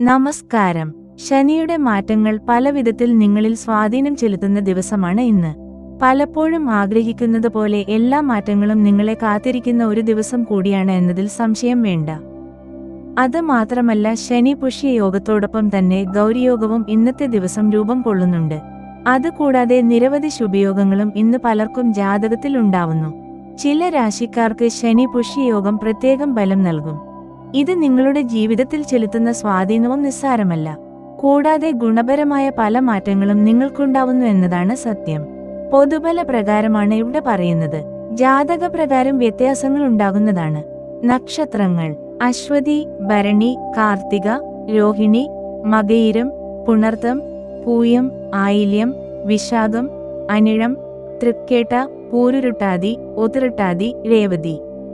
നമസ്കാരം. ശനിയുടെ മാറ്റങ്ങൾ പലവിധത്തിൽ നിങ്ങളിൽ സ്വാധീനം ചെലുത്തുന്ന ദിവസമാണ് ഇന്ന്. പലപ്പോഴും ആഗ്രഹിക്കുന്നത് പോലെ എല്ലാ മാറ്റങ്ങളും നിങ്ങളെ കാത്തിരിക്കുന്ന ഒരു ദിവസം കൂടിയാണ് എന്നതിൽ സംശയം വേണ്ട. അത് മാത്രമല്ല ശനി പുഷ്യ യോഗത്തോടൊപ്പം തന്നെ ഗൗരിയോഗവും ഇന്നത്തെ ദിവസം രൂപം കൊള്ളുന്നുണ്ട്. അതുകൂടാതെ നിരവധി ശുഭയോഗങ്ങളും ഇന്ന് പലർക്കും ജാതകത്തിൽ ഉണ്ടാവുന്നു. ചില രാശിക്കാർക്ക് ശനി പുഷ്യയോഗം പ്രത്യേകം ബലം നൽകും. ഇത് നിങ്ങളുടെ ജീവിതത്തിൽ ചെലുത്തുന്ന സ്വാധീനവും നിസ്സാരമല്ല. കൂടാതെ ഗുണപരമായ പല മാറ്റങ്ങളും നിങ്ങൾക്കുണ്ടാവുന്നു എന്നതാണ് സത്യം. പൊതുബല പ്രകാരമാണ് ഇവിടെ പറയുന്നത്. ജാതക പ്രകാരം വ്യത്യാസങ്ങൾ ഉണ്ടാകുന്നതാണ്. നക്ഷത്രങ്ങൾ അശ്വതി ഭരണി കാർത്തിക രോഹിണി മകയിരം പുണർത്തം പൂയം ആയില്യം വിശാഖം അനിഴം തൃക്കേട്ട പൂരുരുട്ടാതി ഒതിരുട്ടാതി രേവതി.